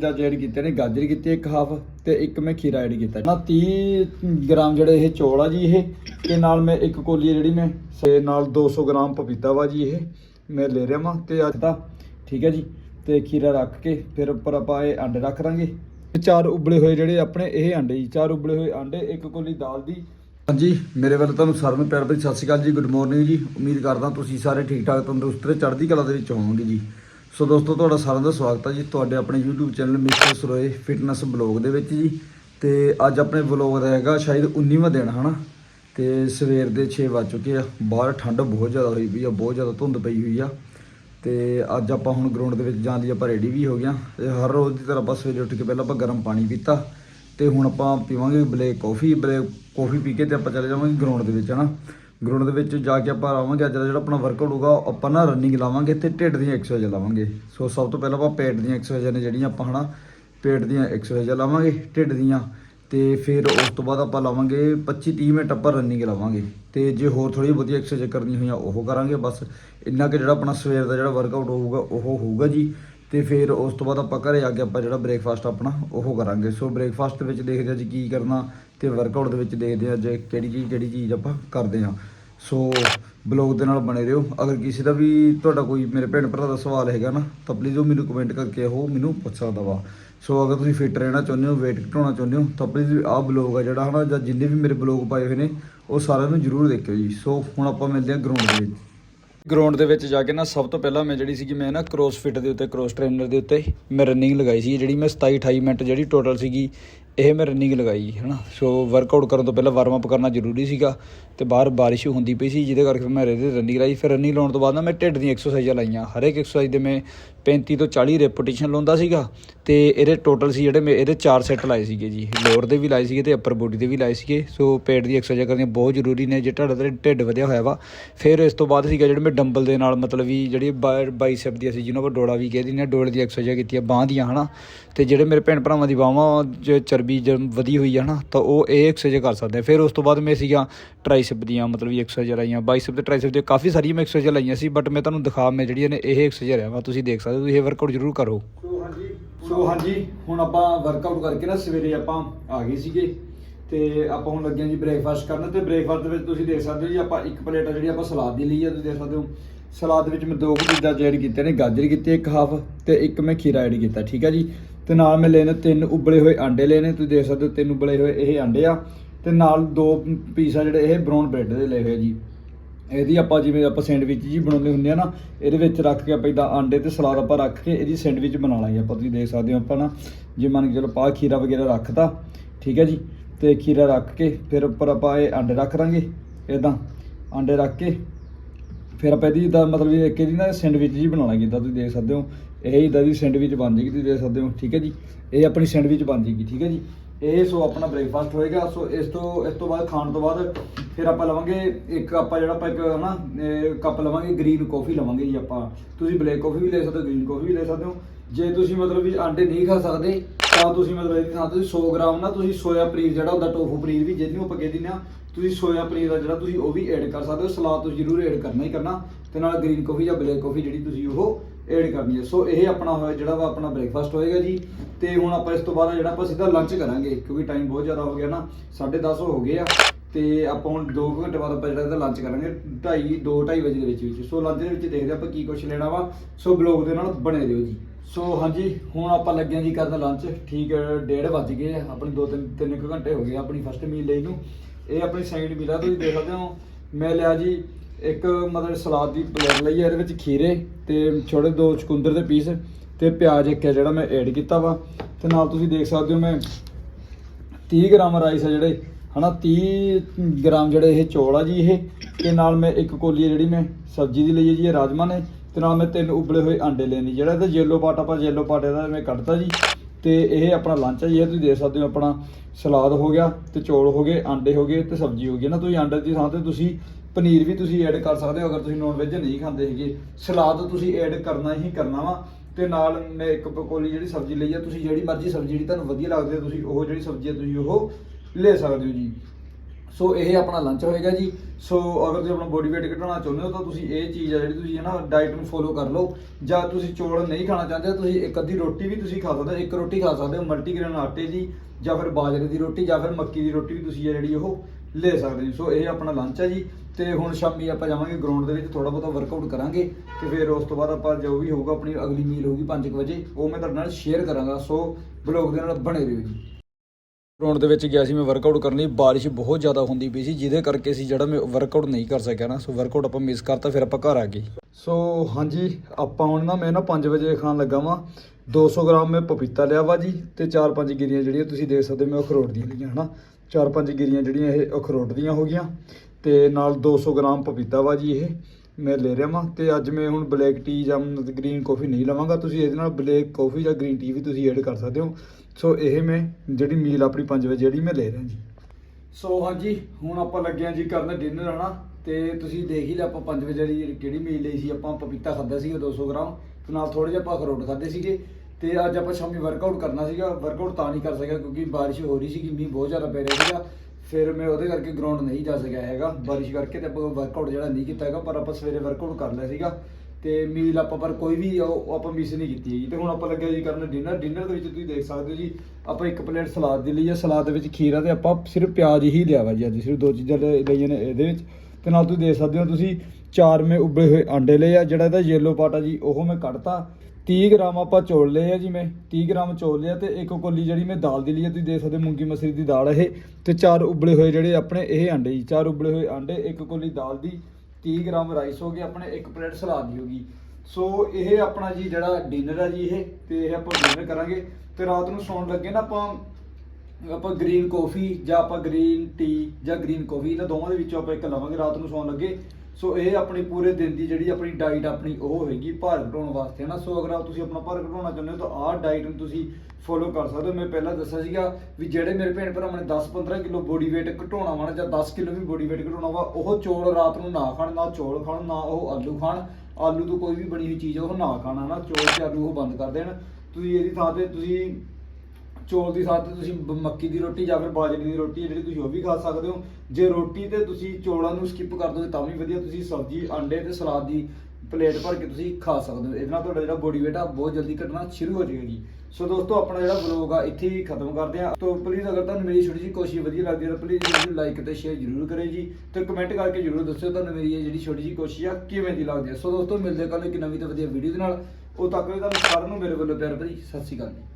ਦਾ add ਕੀਤੇ ਨੇ, ਗਾਜਰ ਕੀਤੀ ਇੱਕ ਹਾਫ ਤੇ ਇੱਕ ਮੈਂ ਖੀਰਾ ਐਡ ਕੀਤਾ। ਨਾ 30 ਗ੍ਰਾਮ ਜਿਹੜੇ ਇਹ ਚੌਲ ਆ ਜੀ ਇਹ, ਤੇ ਨਾਲ ਮੈਂ ਇੱਕ ਕੋਲੀ ਜਿਹੜੀ ਮੈਂ ਸੇ ਨਾਲ 200 ਗ੍ਰਾਮ ਪਪੀਤਾ ਵਾ ਜੀ ਇਹ, ਮੈਂ ਲੈ ਰਿਹਾ ਵਾਂ, ਤੇ ਅੱਜ ਤਾਂ ਠੀਕ ਹੈ ਜੀ, ਤੇ ਖੀਰਾ ਰੱਖ ਕੇ ਫਿਰ ਉੱਪਰ ਆਪਾਂ ਇਹ ਅੰਡੇ ਰੱਖ ਦਾਂਗੇ। ਚਾਰ ਉਬਲੇ ਹੋਏ ਜਿਹੜੇ ਆਪਣੇ, ਇਹ ਅੰਡੇ ਜੀ, ਚਾਰ ਉਬਲੇ ਹੋਏ ਅੰਡੇ, ਇੱਕ ਕੋਲੀ ਦਾਲ ਦੀ। ਹਾਂਜੀ, ਮੇਰੇ ਵੱਲੋਂ ਤੁਹਾਨੂੰ ਸਾਰਿਆਂ ਨੂੰ ਪਿਆਰ ਭਰੀ ਸਤਿ ਸ਼੍ਰੀ ਅਕਾਲ ਜੀ ਗੁੱਡ ਮਾਰਨਿੰਗ ਜੀ, ਉਮੀਦ ਕਰਦਾ ਤੁਸੀਂ ਸਾਰੇ ਠੀਕ ਠਾਕ ਤੰਦਰੁਸਤ ਤੇ ਚੜ੍ਹਦੀ ਕਲਾ ਦੇ ਵਿੱਚ ਹੋਵੋਗੇ ਜੀ। ਸੋ ਦੋਸਤੋ, ਤੁਹਾਡਾ ਸਾਰਿਆਂ ਦਾ ਸਵਾਗਤ ਹੈ ਜੀ। ਤੁਹਾਡੇ ਆਪਣੇ YouTube channel mister Saroye fitness blog ਦੇ ਵਿੱਚ ਜੀ। ਤੇ ਅੱਜ ਆਪਣੇ ਬਲੌਗ ਦਾ ਹੈਗਾ ਸ਼ਾਇਦ 19ਵਾਂ ਦਿਨ, ਹਨਾ? ਤੇ ਸਵੇਰ ਦੇ 6 ਵੱਜ ਚੁੱਕੇ ਆ। ਬਾਹਰ ਠੰਡ ਬਹੁਤ ਜ਼ਿਆਦਾ ਹੋਈ ਪਈ ਆ, ਬਹੁਤ ਜ਼ਿਆਦਾ ਧੁੰਦ ਪਈ ਹੋਈ ਆ। ਤੇ ਅੱਜ ਆਪਾਂ ਹੁਣ ਗਰਾਊਂਡ ਦੇ ਵਿੱਚ ਜਾਣ ਲਈ ਆਪਾਂ ਰੈਡੀ ਵੀ ਹੋ ਗਿਆ ਤੇ ਹਰ ਰੋਜ਼ ਦੀ ਤਰ੍ਹਾਂ ਆਪਾਂ ਸਵੇਰੇ ਉੱਠ ਕੇ ਪਹਿਲਾਂ ਆਪਾਂ ਗਰਮ ਪਾਣੀ ਪੀਤਾ। ਤੇ ਹੁਣ ਆਪਾਂ ਪੀਵਾਂਗੇ ਬਲੈਕ ਕਾਫੀ ਬਲੈਕ ਕਾਫੀ ਪੀ ਕੇ ਤੇ ਆਪਾਂ ਚਲੇ ਜਾਵਾਂਗੇ ਗਰਾਊਂਡ ਦੇ ਵਿੱਚ, ਹਨਾ? ਗਰਾਊਂਡ ਦੇ ਵਿੱਚ ਜਾ ਕੇ ਆਪਾਂ ਆਵਾਂਗੇ, ਅੱਜ ਦਾ ਜਿਹੜਾ ਆਪਣਾ ਵਰਕਆਊਟ ਹੋਊਗਾ, ਉਹ ਆਪਾਂ ਨਾ ਰਨਿੰਗ ਲਾਵਾਂਗੇ ਤੇ ਢਿੱਡ ਦੀਆਂ ਐਕਸਰਸਾਈਜ਼ ਲਾਵਾਂਗੇ। ਸੋ ਸਭ ਤੋਂ ਪਹਿਲਾਂ ਆਪਾਂ ਪੇਟ ਦੀਆਂ ਐਕਸਰਸਾਈਜ਼ਾਂ ਨੇ ਜਿਹੜੀਆਂ ਆਪਾਂ ਹਨਾ, ਪੇਟ ਦੀਆਂ ਐਕਸਰਸਾਈਜ਼ਾਂ ਲਾਵਾਂਗੇ, ਢਿੱਡ ਦੀਆਂ। ਤੇ ਫਿਰ ਉਸ ਤੋਂ ਬਾਅਦ ਆਪਾਂ ਲਾਵਾਂਗੇ 25 30 ਮਿੰਟ ਆਪਾਂ ਰਨਿੰਗ ਲਾਵਾਂਗੇ। ਤੇ ਜੇ ਹੋਰ ਥੋੜੀ ਬਹੁਤੀ ਐਕਸਰਸਾਈਜ਼ ਕਰਨੀ ਹੋਈਆਂ, ਉਹ ਕਰਾਂਗੇ। ਬਸ ਇੰਨਾ ਕਿ ਜਿਹੜਾ ਆਪਣਾ ਸਵੇਰ ਦਾ ਜਿਹੜਾ ਵਰਕਆਊਟ ਹੋਊਗਾ, ਉਹ ਹੋਊਗਾ ਜੀ। ਤੇ ਫਿਰ ਉਸ ਤੋਂ ਬਾਅਦ ਆਪਾਂ ਘਰੇ ਆ ਕੇ ਆਪਾਂ ਜਿਹੜਾ ਬ੍ਰੇਕਫਾਸਟ ਆਪਣਾ ਉਹ ਕਰਾਂਗੇ। ਸੋ ਬ੍ਰੇਕਫਾਸਟ ਦੇ ਵਿੱਚ ਦੇਖਦੇ ਹਾਂ ਜੀ ਕੀ ਕਰਨਾ ਤੇ ਵਰਕਆਊਟ ਦੇ ਵਿੱਚ ਦੇਖਦੇ ਹਾਂ ਜੇ ਕਿਹੜੀ ਚੀਜ਼ ਕਿਹੜੀ ਚੀਜ਼ ਆਪਾਂ ਕਰਦੇ ਹਾਂ। ਸੋ ਬਲੌਗ ਦੇ ਨਾਲ ਬਣੇ ਰਹੋ। ਅਗਰ ਕਿਸੇ ਦਾ ਵੀ ਤੁਹਾਡਾ ਕੋਈ ਮੇਰੇ ਭੈਣ ਭਰਾ ਦਾ ਸਵਾਲ ਹੈਗਾ ਨਾ, ਤਾਂ ਪਲੀਜ਼ ਉਹ ਮੈਨੂੰ ਕਮੈਂਟ ਕਰਕੇ ਉਹ ਮੈਨੂੰ ਪੁੱਛ ਸਕਦਾ ਵਾ। ਸੋ ਅਗਰ ਤੁਸੀਂ ਫਿਟ ਰਹਿਣਾ ਚਾਹੁੰਦੇ ਹੋ, weight ਘਟਾਉਣਾ ਚਾਹੁੰਦੇ ਹੋ, ਤਾਂ ਪਲੀਜ਼ ਆਹ ਬਲੌਗ ਆ ਜਿਹੜਾ ਹਨਾ ਜਾਂ ਜਿੰਨੇ ਵੀ ਮੇਰੇ ਬਲੌਗ ਪਾਏ ਹੋਏ ਨੇ, ਉਹ ਸਾਰਿਆਂ ਨੂੰ ਜਰੂਰ ਦੇਖਿਓ ਜੀ। ਸੋ ਹੁਣ ਆਪਾਂ ਮਿਲਦੇ ਹਾਂ ਗਰਾਊਂਡ ਦੇ ਵਿੱਚ। ਗਰਾਊਂਡ ਦੇ ਵਿੱਚ ਜਾ ਕੇ ਨਾ ਸਭ ਤੋਂ ਪਹਿਲਾਂ ਮੈਂ ਜਿਹੜੀ ਸੀਗੀ, ਮੈਂ ਨਾ ਕ੍ਰੋਸਫਿਟ ਦੇ ਉੱਤੇ ਕ੍ਰੋਸ ਟ੍ਰੇਨਰ ਦੇ ਉੱਤੇ ਮੈਂ ਰਨਿੰਗ ਲਗਾਈ ਸੀ ਜਿਹੜੀ ਮੈਂ 27 28 ਮਿੰਟ ਜਿਹੜੀ ਟੋਟਲ ਸੀਗੀ ਇਹ ਮੈਂ ਰਨਿੰਗ ਲਗਾਈ ਹੈ ਨਾ ਸੋ ਵਰਕਆਊਟ ਕਰਨ ਤੋਂ ਪਹਿਲਾਂ ਵਾਰਮ ਅਪ ਕਰਨਾ ਜ਼ਰੂਰੀ ਸੀਗਾ ਤੇ ਬਾਹਰ ਬਾਰਿਸ਼ ਹੁੰਦੀ ਪਈ ਸੀ, ਜਿਹਦੇ ਕਰਕੇ ਮੈਂ ਇਹਦੇ ਰਨਿੰਗ ਲਾਈ ਫਿਰ ਰਨਿੰਗ ਲਾਉਣ ਤੋਂ ਬਾਅਦ ਨਾ ਮੈਂ ਢਿੱਡ ਦੀਆਂ ਐਕਸਰਸਾਈਜ਼ਾਂ ਲਾਈਆਂ। ਹਰੇਕ ਐਕਸਰਸਾਈਜ਼ ਦੇ ਮੈਂ 35 ਤੋਂ 40 ਰੈਪੀਟੀਸ਼ਨ ਲਾਉਂਦਾ ਸੀਗਾ ਤੇ ਇਹਦੇ ਟੋਟਲ ਸੀ ਜਿਹੜੇ ਮੈਂ, ਇਹਦੇ 4 ਸੈੱਟ ਲਾਏ ਸੀਗੇ ਜੀ। ਲੋਅਰ ਦੇ ਵੀ ਲਾਏ ਸੀਗੇ ਤੇ ਅੱਪਰ ਬੋਡੀ ਦੇ ਵੀ ਲਾਏ ਸੀਗੇ। ਸੋ ਪੇਟ ਦੀ ਐਕਸਰਸਾਈਜ਼ ਕਰਨੀਆਂ ਬਹੁਤ ਜ਼ਰੂਰੀ ਨੇ, ਜੇ ਤੁਹਾਡਾ ਤੇ ਢਿੱਡ ਵਧਿਆ ਹੋਇਆ ਵਾ। ਫਿਰ ਇਸ ਤੋਂ ਬਾਅਦ ਸੀਗਾ ਜਿਹੜੇ ਮੈਂ ਡੰਬਲ ਦੇ ਨਾਲ ਮਤਲਬ ਵੀ ਜਿਹੜੀ ਬਾਈਸੈਪ ਦੀ ਅਸੀਂ ਜਿਹਨੂੰ ਆਪਾਂ ਡੋਲਾ ਵੀ ਕਹਿੰਦੇ ਨੇ ਡੋਲੇ ਦੀ ਐਕਸਰਸਾਈਜ਼ ਕੀਤੀਆਂ, ਬਾਂਹ ਦੀਆਂ, ਹਨਾ? ਤੇ ਜਿਹੜੇ ਮੇਰੇ ਭੈਣ ਭਰਾਵਾਂ ਦੀ ਬਾਹਾਂ, ਜੇ ਚਰਬੀ ਜਮ ਵਧੀ ਹੋਈ ਹੈ ਨਾ, ਤਾਂ ਉਹ ਇਹ ਐਕਸਰਸਾਈਜ਼ ਕਰ ਸਕਦੇ ਆ। ਫਿਰ ਉਸ ਤੋਂ ਬਾਅਦ ਮੈਂ ਸੀਗਾ ਟ੍ਰਾਈਸੈਪ ਦੀਆਂ, ਮਤਲਬ ਵੀ ਐਕਸਰਸਾਈਜ਼ ਲਾਈਆਂ। ਬਾਈਸੈਪ ਤੇ ਟ੍ਰਾਈਸੈਪ ਦੀਆਂ ਕਾਫੀ ਸਾਰੀਆਂ ਮੈਂ ਐਕਸਰਸਾਈਜ਼ ਲਾਈਆਂ ਸੀ ਬਟ ਮੈਂ ਤੁਹਾਨੂੰ ਦਿਖਾ, ਮੈਂ ਜਿਹੜੀਆਂ ਨੇ ਇਹ ਐਕਸਰਸਾਈਜ਼ ਆ, ਤੁਸੀਂ ਦੇਖ ਸਕਦੇ ਹੋ, ਤੁਸੀਂ ਇਹ ਵਰਕਆਊਟ ਜ਼ਰੂਰ ਕਰੋ। ਸੋ ਹਾਂਜੀ ਸੋ ਹਾਂਜੀ ਹੁਣ ਆਪਾਂ ਵਰਕਆਊਟ ਕਰਕੇ ਨਾ ਸਵੇਰੇ ਆਪਾਂ ਆ ਗਏ ਸੀਗੇ, ਤੇ ਆਪਾਂ ਹੁਣ ਲੱਗਿਆ ਜੀ ਬ੍ਰੇਕਫਾਸਟ ਕਰਨ, ਤੇ ਬ੍ਰੇਕਫਾਸਟ ਦੇ ਵਿੱਚ ਤੁਸੀਂ ਦੇਖ ਸਕਦੇ ਹੋ ਜੀ, ਆਪਾਂ ਇੱਕ ਪਲੇਟ ਆ ਜਿਹੜੀ ਆਪਾਂ ਸਲਾਦ ਦੀ ਲਈ ਆ, ਤੁਸੀਂ ਦੇਖ ਸਕਦੇ ਹੋ। ਸਲਾਦ ਦੇ ਵਿੱਚ ਮੈਂ ਦੋ ਕੁ ਚੀਜ਼ਾਂ ਐਡ ਕੀਤੀਆਂ ਨੇ, ਗਾਜਰ ਕੀਤੀ ਇੱਕ ਹਾਫ ਤੇ ਇੱਕ ਮੈਂ ਖੀਰਾ ਐਡ ਕੀਤਾ, ਠੀਕ ਹੈ ਜੀ? ਤੇ ਨਾਲ ਮੈਂ ਲੈਣੇ ਤਿੰਨ ਉਬਲੇ ਹੋਏ ਆਂਡੇ ਲਏ ਨੇ ਤੁਸੀਂ ਦੇਖ ਸਕਦੇ ਹੋ ਤਿੰਨ ਉਬਲੇ ਹੋਏ ਇਹ ਆਂਡੇ ਆ। ਤੇ ਨਾਲ ਦੋ ਪੀਸ ਆ ਜਿਹੜੇ ਇਹ ਬ੍ਰਾਊਨ ਬ੍ਰੈਡ ਦੇ ਲਏ ਹੋਏ ਜੀ। ਇਹਦੀ ਆਪਾਂ ਜਿਵੇਂ ਆਪਾਂ ਸੈਂਡਵਿਚ ਜੀ ਬਣਾਉਂਦੇ ਹੁੰਦੇ ਆ ਨਾ, ਇਹਦੇ ਵਿੱਚ ਰੱਖ ਕੇ ਆਪਾਂ ਇਦਾਂ ਆਂਡੇ ਤੇ ਸਲਾਦ ਆਪਾਂ ਰੱਖ ਕੇ ਇਹਦੀ ਸੈਂਡਵਿਚ ਬਣਾ ਲਾਂਗੇ ਆਪਾਂ, ਤੁਸੀਂ ਦੇਖ ਸਕਦੇ ਹੋ ਆਪਾਂ ਨਾ। ਜੇ ਮੰਨ ਕੇ ਚਲੋ ਪਾ ਖੀਰਾ ਵਗੈਰਾ ਰੱਖਤਾ, ਠੀਕ ਹੈ ਜੀ। ਤੇ ਖੀਰਾ ਰੱਖ ਕੇ ਫਿਰ ਉੱਪਰ ਆਪਾਂ ਇਹ ਆਂਡੇ ਰੱਖ ਦਾਂਗੇ ਇਦਾਂ ਆਂਡੇ ਰੱਖ ਕੇ ਫਿਰ ਆਪਾਂ ਇਹਦੀ ਦਾ ਮਤਲਬ ਇਹ ਇੱਕ ਇਹਦੀ ਨਾ ਸੈਂਡਵਿਚ ਜੀ ਬਣਾ ਲਾਂਗੇ ਇਦਾਂ ਤੁਸੀਂ ਦੇਖ ਸਕਦੇ ਹੋ। ਇਹ ਇਦਾਂ ਦੀ ਸੈਂਡਵਿਚ ਬਣ ਜੇਗੀ, ਤੁਸੀਂ ਦੇਖ ਸਕਦੇ ਹੋ, ਠੀਕ ਹੈ ਜੀ? ਇਹ ਆਪਣੀ ਸੈਂਡਵਿਚ ਬਣ ਜੇਗੀ, ਠੀਕ ਹੈ ਜੀ? ਇਹ ਸੋ ਆਪਣਾ ਬ੍ਰੇਕਫਾਸਟ ਹੋਏਗਾ, ਸੋ ਇਸ ਤੋਂ ਇਸ ਤੋਂ ਬਾਅਦ ਖਾਣ ਤੋਂ ਬਾਅਦ ਫਿਰ ਆਪਾਂ ਲਵਾਂਗੇ ਇੱਕ ਆਪਾਂ ਜਿਹੜਾ ਆਪਾਂ ਇੱਕ ਹਨਾ ਕੱਪ ਲਵਾਂਗੇ ਗ੍ਰੀਨ ਕਾਫੀ ਲਵਾਂਗੇ ਜੀ ਆਪਾਂ। ਤੁਸੀਂ ਬਲੈਕ ਕਾਫੀ ਵੀ ਲੈ ਸਕਦੇ ਹੋ ਗ੍ਰੀਨ ਕਾਫੀ ਵੀ ਲੈ ਸਕਦੇ ਹੋ। ਜੇ ਤੁਸੀਂ ਮਤਲਬ ਵੀ ਆਂਡੇ ਨਹੀਂ ਖਾ ਸਕਦੇ, ਤਾਂ ਤੁਸੀਂ ਮਤਲਬ ਇਹਦੀ ਥਾਂ ਤੁਸੀਂ 100 ਗ੍ਰਾਮ ਨਾ ਤੁਸੀਂ ਸੋਇਆ ਪਨੀਰ ਜਿਹੜਾ ਹੁੰਦਾ, ਟੋਫੂ ਪਨੀਰ ਵੀ ਜਿਹਨੂੰ ਆਪਾਂ ਕਹਿ ਦਿੰਦੇ ਆ ਤੁਸੀਂ ਸੋਇਆ ਪਨੀਰ ਦਾ ਜਿਹੜਾ ਤੁਸੀਂ ਉਹ ਵੀ ਐਡ ਕਰ ਸਕਦੇ ਹੋ, ਸਲਾਦ ਤੁਸੀਂ ਜ਼ਰੂਰ ਐਡ ਕਰਨਾ ਹੀ ਕਰਨਾ, ਤੇ ਨਾਲ ਗ੍ਰੀਨ ਕਾਫੀ ਜਾਂ ਬਲੈਕ ਕਾਫੀ ਜਿਹੜੀ ਤੁਸੀਂ ਉਹ ਐਡ ਕਰਨੀ ਹੈ। ਸੋ ਇਹ ਆਪਣਾ ਹੋਇਆ ਜਿਹੜਾ ਵਾ ਆਪਣਾ ਬ੍ਰੇਕਫਾਸਟ ਹੋਏਗਾ ਜੀ, ਤੇ ਹੁਣ ਆਪਾਂ ਇਸ ਤੋਂ ਬਾਅਦ ਜਿਹੜਾ ਆਪਾਂ ਸਿੱਧਾ ਲੰਚ ਕਰਾਂਗੇ, ਕਿਉਂਕਿ ਟਾਈਮ ਬਹੁਤ ਜ਼ਿਆਦਾ ਹੋ ਗਿਆ ਨਾ 10:30 ਹੋ ਗਏ ਆ। ਤੇ ਆਪਾਂ ਹੁਣ 2 ਘੰਟੇ ਬਾਅਦ ਆਪਾਂ ਜਿਹੜਾ ਇਹਦਾ ਲੰਚ ਕਰਾਂਗੇ 2:30 2 2:30 ਵਜੇ ਦੇ ਵਿੱਚ ਵਿੱਚ। ਸੋ ਲੰਚ ਦੇ ਵਿੱਚ ਦੇਖਦੇ ਆਪਾਂ ਕੀ ਕੁਝ ਲੈਣਾ ਵਾ। ਸੋ ਬਲੌਗ ਦੇ ਨਾਲ ਬਣੇ ਰਹੋ ਜੀ। ਸੋ ਹਾਂਜੀ, ਹੁਣ ਆਪਾਂ ਲੱਗੇ ਹਾਂ ਜੀ ਕਰਨ ਲੰਚ ਠੀਕ 1:30 ਵੱਜ ਗਏ ਆ। ਆਪਣੀ 2 3 ਕੁ ਘੰਟੇ ਹੋ ਗਏ ਆਪਣੀ ਫਸਟ ਮੀਲ ਲਈ ਨੂੰ। ਇਹ ਆਪਣੀ ਸੈਕਿੰਡ ਮੀਲ ਆ, ਤੁਸੀਂ ਦੇਖ ਸਕਦੇ ਹੋ। ਮੈਂ ਲਿਆ ਜੀ ਇੱਕ ਮਤਲਬ ਸਲਾਦ ਦੀ ਪਲੇਟ ਲਈ ਆ, ਇਹਦੇ ਵਿੱਚ ਖੀਰੇ ਤੇ ਛੋਟੇ ਦੋ ਚੁਕੰਦਰ ਦੇ ਪੀਸ ਤੇ ਪਿਆਜ਼ ਇੱਕ ਹੈ ਜਿਹੜਾ ਮੈਂ ਐਡ ਕੀਤਾ ਵਾ। ਤੇ ਨਾਲ ਤੁਸੀਂ ਦੇਖ ਸਕਦੇ ਹੋ ਮੈਂ 30 ਗ੍ਰਾਮ ਰਾਈਸ ਆ ਜਿਹੜੇ। ਹਨਾ 30 ਗ੍ਰਾਮ ਜਿਹੜੇ ਇਹ ਚੌਲ ਆ ਜੀ ਇਹ, ਤੇ ਨਾਲ ਮੈਂ ਇੱਕ ਕੋਲੀ ਆ ਜਿਹੜੀ ਮੈਂ ਸਬਜ਼ੀ ਦੀ ਲਈ ਹੈ ਜੀ, ਇਹ ਰਾਜਮਾ ਨੇ, ਤੇ ਨਾਲ ਮੈਂ ਤਿੰਨ ਉਬਲੇ ਹੋਏ ਆਂਡੇ ਲੈਣੇ ਜਿਹੜਾ ਇਹਦਾ ਯੈਲੋ ਪਾਰਟ ਆਪਾਂ ਯੈਲੋ ਪਾਰਟ ਇਹਦਾ ਮੈਂ ਕੱਢਤਾ ਜੀ, ਤੇ ਇਹ ਆਪਣਾ ਲੰਚ ਹੈ ਜੀ, ਇਹ ਤੁਸੀਂ ਦੇਖ ਸਕਦੇ ਹੋ ਆਪਣਾ ਸਲਾਦ ਹੋ ਗਿਆ, ਤੇ ਚੌਲ ਹੋ ਗਏ ਆਂਡੇ ਹੋ ਗਏ, ਤੇ ਸਬਜ਼ੀ ਹੋ ਗਈ। ਨਾ ਤੁਸੀਂ ਆਂਡੇ ਦੀ ਥਾਂ ਤੇ ਤੁਸੀਂ ਪਨੀਰ ਵੀ ਤੁਸੀਂ ਐਡ ਕਰ ਸਕਦੇ ਹੋ, ਅਗਰ ਤੁਸੀਂ ਨੌਨ ਵੈਜ ਨਹੀਂ ਖਾਂਦੇ ਹੈਗੇ। ਸਲਾਦ ਤੁਸੀਂ ਐਡ ਕਰਨਾ ਹੀ ਕਰਨਾ ਵਾ, ਤੇ ਨਾਲ ਮੈਂ ਇੱਕ ਕੋਲੀ ਜਿਹੜੀ ਸਬਜ਼ੀ ਲਈ ਆ, ਤੁਸੀਂ ਜਿਹੜੀ ਮਰਜ਼ੀ ਸਬਜ਼ੀ ਜਿਹੜੀ ਤੁਹਾਨੂੰ ਵਧੀਆ ਲੱਗਦੀ ਹੈ ਤੁਸੀਂ ਉਹ ਜਿਹੜੀ ਸਬਜ਼ੀ ਹੈ ਤੁਸੀਂ ਉਹ ਲੈ ਸਕਦੇ ਹੋ ਜੀ। ਸੋ ਇਹ ਆਪਣਾ ਲੰਚ ਹੋਏਗਾ ਜੀ। ਸੋ ਅਗਰ ਤੁਸੀਂ ਆਪਣਾ ਬੋਡੀ weight ਘਟਾਉਣਾ ਚਾਹੁੰਦੇ ਹੋ ਤਾਂ ਤੁਸੀਂ ਇਹ ਚੀਜ਼ ਆ ਜਿਹੜੀ ਤੁਸੀਂ ਹੈ ਨਾ ਡਾਈਟ ਨੂੰ ਫੋਲੋ ਕਰ ਲਓ। ਜਾਂ ਤੁਸੀਂ ਚੌਲ ਨਹੀਂ ਖਾਣਾ ਚਾਹੁੰਦੇ ਤੁਸੀਂ ਇੱਕ ਅੱਧੀ ਰੋਟੀ ਵੀ ਤੁਸੀਂ ਖਾ ਸਕਦੇ ਹੋ। ਇੱਕ ਰੋਟੀ ਖਾ ਸਕਦੇ ਹੋ, ਮਲਟੀਗ੍ਰੇਨ ਆਟੇ ਦੀ, ਜਾਂ ਫਿਰ ਬਾਜਰੇ ਦੀ ਰੋਟੀ, ਜਾਂ ਫਿਰ ਮੱਕੀ ਦੀ ਰੋਟੀ ਵੀ ਤੁਸੀਂ ਇਹ ਜਿਹੜੀ ਉਹ ਲੈ ਸਕਦੇ ਹੋ। ਸੋ ਇਹ ਆਪਣਾ ਲੰਚ ਹੈ ਜੀ। ਤੇ ਹੁਣ ਸ਼ਾਮੀ ਆਪਾਂ ਜਾਵਾਂਗੇ ਗਰਾਊਂਡ ਦੇ ਵਿੱਚ ਥੋੜਾ ਬਹੁਤਾ ਵਰਕਆਊਟ ਕਰਾਂਗੇ। ਤੇ ਫਿਰ ਉਸ ਤੋਂ ਬਾਅਦ ਆਪਾਂ ਜੋ ਵੀ ਹੋਊਗਾ, ਆਪਣੀ ਅਗਲੀ ਮੀਲ ਹੋਊਗੀ 5 ਵਜੇ, ਉਹ ਮੈਂ ਤੁਹਾਡੇ ਨਾਲ ਸ਼ੇਅਰ ਕਰਾਂਗਾ। ਸੋ ਬਲੌਗ ਦੇ ਨਾਲ ਬਣੇ ਰਹੋ ਜੀ। ਗਰਾਊਂਡ ਦੇ ਵਿੱਚ ਗਿਆ ਸੀ, ਮੈਂ ਵਰਕਆਊਟ ਕਰਨ ਲਈ ਬਾਰਿਸ਼ ਬਹੁਤ ਜ਼ਿਆਦਾ ਹੁੰਦੀ ਪਈ ਸੀ, ਜਿਹਦੇ ਕਰਕੇ ਸੀ ਜਿਹੜਾ ਮੈਂ ਵਰਕਆਊਟ ਨਹੀਂ ਕਰ ਸਕਿਆ ਨਾ। ਸੋ ਵਰਕਆਊਟ ਆਪਾਂ ਮਿਸ ਕਰਤਾ, ਫਿਰ ਆਪਾਂ ਘਰ ਆ ਗਏ। ਸੋ ਹਾਂਜੀ, ਆਪਾਂ ਹੁਣ ਨਾ, ਮੈਂ ਨਾ 5 ਵਜੇ ਖਾਣ ਲੱਗਾ ਵਾਂ। 200 ਗ੍ਰਾਮ ਮੈਂ ਪਪੀਤਾ ਲਿਆ ਵਾ ਜੀ, ਤੇ 4-5 ਗਿਰੀਆਂ ਜਿਹੜੀਆਂ ਤੁਸੀਂ ਦੇਖ ਸਕਦੇ ਹੋ, ਮੈਂ ਅਖਰੋਟ ਦੀਆਂ ਲਈਆਂ ਹਨਾ? 4-5 ਗਿਰੀਆਂ ਜਿਹੜੀਆਂ ਇਹ ਅਖਰੋਟ ਦੀਆਂ ਹੋ ਗਈਆਂ, ਤੇ ਨਾਲ 200 ਗ੍ਰਾਮ ਪਪੀਤਾ ਵਾ ਜੀ ਇਹ, ਮੈਂ ਲੈ ਰਿਹਾ ਵਾਂ, ਤੇ ਅੱਜ ਮੈਂ ਹੁਣ ਬਲੈਕ ਟੀ ਜਾਂ ਗ੍ਰੀਨ ਕਾਫੀ ਨਹੀਂ ਲਵਾਂਗਾ। ਤੁਸੀਂ ਇਹਦੇ ਨਾਲ ਬਲੈਕ ਕਾਫੀ ਜਾਂ ਗ੍ਰੀਨ ਟੀ ਵੀ ਤੁਸੀਂ ਐਡ ਕਰ ਸਕਦੇ ਹੋ। ਸੋ ਇਹ ਮੈਂ ਜਿਹੜੀ ਮੀਲ ਆਪਣੀ 5 ਵਜੇ, ਜਿਹੜੀ ਮੈਂ ਲੈ ਰਿਹਾ ਜੀ। ਸੋ ਹਾਂਜੀ, ਹੁਣ ਆਪਾਂ ਲੱਗੇ ਹਾਂ ਜੀ ਕਰਨ ਡਿਨਰ ਹਨਾ, ਤੇ ਤੁਸੀਂ ਦੇਖ ਹੀ ਲਿਆ ਆਪਾਂ 5 ਵਜੇ ਜਿਹੜੀ ਕਿਹੜੀ ਮੀਲ ਲਈ ਸੀ, ਆਪਾਂ ਪਪੀਤਾ ਖਾਦਾ ਸੀਗਾ 200 ਗ੍ਰਾਮ, ਤੇ ਨਾਲ ਥੋੜੇ ਜਿਹਾ ਆਪਾਂ ਅਖਰੋਟ ਖਾਦੇ ਸੀਗੇ, ਤੇ ਅੱਜ ਆਪਾਂ ਸ਼ਾਮੀ ਵਰਕਆਊਟ ਕਰਨਾ ਸੀਗਾ ਵਰਕਆਊਟ ਤਾਂ ਨਹੀਂ ਕਰ ਸਕਿਆ ਕਿਉਂਕਿ ਬਾਰਿਸ਼ ਹੋ ਰਹੀ ਸੀਗੀ, ਮੀਂਹ ਬਹੁਤ ਜ਼ਿਆਦਾ ਪੈ ਰਿਹਾ ਸੀਗਾ, ਫਿਰ ਮੈਂ ਉਹਦੇ ਕਰਕੇ ਗਰਾਊਂਡ ਨਹੀਂ ਜਾ ਸਕਿਆ ਹੈਗਾ, ਬਾਰਿਸ਼ ਕਰਕੇ ਤੇ ਆਪਾਂ ਵਰਕਆਊਟ ਜਿਹੜਾ ਨਹੀਂ ਕੀਤਾ ਹੈਗਾ, ਪਰ ਆਪਾਂ ਸਵੇਰੇ ਵਰਕਆਊਟ ਕਰ ਲਿਆ ਸੀਗਾ ਤੇ ਮੀਲ ਆਪਾਂ, ਪਰ ਕੋਈ ਵੀ ਉਹ ਆਪਾਂ ਮਿਸ ਨਹੀਂ ਕੀਤੀ ਹੈਗੀ। ਤੇ ਹੁਣ ਆਪਾਂ ਲੱਗਿਆ ਜੀ ਕਰਨ ਡਿਨਰ ਡਿਨਰ ਦੇ ਵਿੱਚ ਤੁਸੀਂ ਦੇਖ ਸਕਦੇ ਹੋ ਜੀ, ਆਪਾਂ ਇੱਕ ਪਲੇਟ ਸਲਾਦ ਦੀ ਲਈ ਹੈ ਸਲਾਦ ਦੇ ਵਿੱਚ ਖੀਰਾ ਤੇ ਆਪਾਂ ਸਿਰਫ ਪਿਆਜ਼ ਹੀ ਲਿਆ ਵਾ ਜੀ ਅੱਜ। ਸਿਰਫ ਦੋ ਚੀਜ਼ਾਂ ਲੈ- ਲਈਆਂ ਨੇ ਇਹਦੇ ਵਿੱਚ। ਤੇ ਨਾਲ ਤੁਸੀਂ ਦੇਖ ਸਕਦੇ ਹੋ, ਤੁਸੀਂ ਚਾਰ ਮੇ ਉਬਲੇ ਹੋਏ ਆਂਡੇ ਲਏ ਆ। ਜਿਹੜਾ ਇਹਦਾ ਯੈਲੋ ਪਾਰਟ ਆ ਜੀ, ਉਹ ਮੈਂ ਕੱਢਤਾ। 30 ਗ੍ਰਾਮ ਆਪਾਂ ਚੌਲ ਲਏ ਆ ਜੀ ਮੈਂ। 30 ਗ੍ਰਾਮ ਚੌਲ ਲਿਆ ਤੇ ਇੱਕ ਕੋਲੀ ਜਿਹੜੀ ਮੈਂ ਦਾਲ ਦੀ ਲਈ ਆ। ਤੁਸੀਂ ਦੇਖ ਸਕਦੇ ਹੋ ਮੂੰਗੀ ਮਸਰੀ ਦੀ ਦਾਲ ਇਹ। ਤੇ ਚਾਰ ਉਬਲੇ ਹੋਏ ਜਿਹੜੇ ਆਪਣੇ ਇਹ ਆਂਡੇ ਜੀ। ਚਾਰ ਉਬਲੇ ਹੋਏ ਆਂਡੇ ਇੱਕ ਕੋਲੀ ਦਾਲ ਦੀ। 30 ਗ੍ਰਾਮ ਰਾਈਸ ਹੋ ਗਏ ਆਪਣੇ ਇੱਕ ਪਲੇਟ ਸਲਾਦ ਦੀ ਹੋ ਗਈ। ਸੋ ਇਹ ਆਪਣਾ ਜੀ ਜਿਹੜਾ ਡਿਨਰ ਆ ਜੀ ਇਹ, ਤੇ ਇਹ ਆਪਾਂ ਡਿਨਰ ਕਰਾਂਗੇ। ਤੇ ਰਾਤ ਨੂੰ ਸੌਣ ਲੱਗੇ ਨਾ ਆਪਾਂ ਆਪਾਂ ਗ੍ਰੀਨ ਕਾਫੀ ਜਾਂ ਆਪਾਂ ਗ੍ਰੀਨ ਟੀ ਜਾਂ ਗ੍ਰੀਨ ਕਾਫੀ ਇਹਨਾਂ ਦੋਵਾਂ ਦੇ ਵਿੱਚੋਂ ਆਪਾਂ ਇੱਕ ਲਵਾਂਗੇ। ਰਾਤ ਨੂੰ ਸੌਣ ਲੱਗੇ ਸੋ ਇਹ ਆਪਣੀ ਪੂਰੇ ਦਿਨ ਦੀ ਜਿਹੜੀ ਆਪਣੀ ਡਾਈਟ ਆਪਣੀ ਉਹ ਹੋਏਗੀ ਭਾਰ ਘਟਾਉਣ ਵਾਸਤੇ ਹੈ ਨਾ ਸੋ ਅਗਰ ਤੁਸੀਂ ਆਪਣਾ ਭਾਰ ਘਟਾਉਣਾ ਚਾਹੁੰਦੇ ਹੋ ਤਾਂ ਆਹ ਡਾਈਟ ਨੂੰ ਤੁਸੀਂ ਫੋਲੋ ਕਰ ਸਕਦੇ ਹੋ। ਮੈਂ ਪਹਿਲਾਂ ਦੱਸਿਆ ਸੀਗਾ ਵੀ ਜਿਹੜੇ ਮੇਰੇ ਭੈਣ ਭਰਾਵਾਂ ਨੇ 10-15 ਕਿਲੋ ਬੋਡੀ weight ਘਟਾਉਣਾ ਵਾ ਨਾ, ਜਾਂ 10 ਕਿਲੋ ਵੀ ਬੋਡੀ weight ਘਟਾਉਣਾ ਵਾ, ਉਹ ਚੌਲ ਰਾਤ ਨੂੰ ਨਾ ਖਾਣ, ਨਾ ਚੌਲ ਖਾਣ, ਨਾ ਉਹ ਆਲੂ ਖਾਣ। ਆਲੂ ਤੋਂ ਕੋਈ ਵੀ ਬਣੀ ਹੋਈ ਚੀਜ਼ ਉਹ ਨਾ ਖਾਣਾ ਨਾ ਚੌਲ ਤੇ ਆਲੂ ਉਹ ਬੰਦ ਕਰ ਦੇਣ। ਤੁਸੀਂ ਇਹਦੀ ਥਾਂ ਤੇ ਤੁਸੀਂ ਚੌਲ ਦੀ ਸਾਥ ਤੇ ਤੁਸੀਂ ਬ- ਮੱਕੀ ਦੀ ਰੋਟੀ ਜਾਂ ਫਿਰ ਬਾਜਰੇ ਦੀ ਰੋਟੀ ਹੈ ਜਿਹੜੀ ਤੁਸੀਂ ਉਹ ਵੀ ਖਾ ਸਕਦੇ ਹੋ। ਜੇ ਰੋਟੀ ਤੇ ਤੁਸੀਂ ਚੌਲਾਂ ਨੂੰ ਸਕਿਪ ਕਰ ਦੋਗੇ ਤਾਂ ਵੀ ਵਧੀਆ ਤੁਸੀਂ ਸਬਜ਼ੀ, ਅੰਡੇ ਤੇ ਸਲਾਦ ਦੀ ਪਲੇਟ ਭਰ ਕੇ ਤੁਸੀਂ ਖਾ ਸਕਦੇ ਹੋ। ਇਹਦੇ ਨਾਲ ਤੁਹਾਡਾ ਜਿਹੜਾ ਬੋਡੀ weight ਆ ਬਹੁਤ ਜਲਦੀ ਘਟਣਾ ਸ਼ੁਰੂ ਹੋ ਜਾਏਗਾ ਜੀ। ਸੋ ਦੋਸਤੋ, ਆਪਣਾ ਜਿਹੜਾ ਵਲੌਗ ਆ, ਇੱਥੇ ਹੀ ਖਤਮ ਕਰਦੇ ਆ ਤੋਂ ਪਲੀਜ਼ ਅਗਰ ਤੁਹਾਨੂੰ ਮੇਰੀ ਛੋਟੀ ਜਿਹੀ ਕੋਸ਼ਿਸ਼ ਵਧੀਆ ਲੱਗਦੀ ਹੈ ਤਾਂ ਪਲੀਜ਼ ਵੀਡੀਓ ਲਾਈਕ ਤੇ ਸ਼ੇਅਰ ਜ਼ਰੂਰ ਕਰੇ ਜੀ। ਤੇ ਕਮੈਂਟ ਕਰਕੇ ਜ਼ਰੂਰ ਦੱਸਿਓ ਤੁਹਾਨੂੰ ਮੇਰੀ ਇਹ ਜਿਹੜੀ ਛੋਟੀ ਜਿਹੀ ਕੋਸ਼ਿਸ਼ ਆ ਕਿਵੇਂ ਦੀ ਲੱਗਦੀ ਹੈ। ਸੋ ਦੋਸਤੋ, ਮਿਲਦੇ ਕੱਲ੍ਹ ਇੱਕ ਨਵੀਂ ਤੇ ਵਧੀਆ ਵੀਡੀਓ ਦੇ ਨਾਲ। ਉਹ ਤੱਕ ਲਈ ਤੁਹਾਨੂੰ ਸਾਰਿਆਂ ਨੂੰ ਮੇਰੇ ਵੱਲੋਂ ਪਿਆਰ ਭਰੀ ਸਤਿ ਸ਼੍ਰੀ ਅਕਾਲ ਜੀ।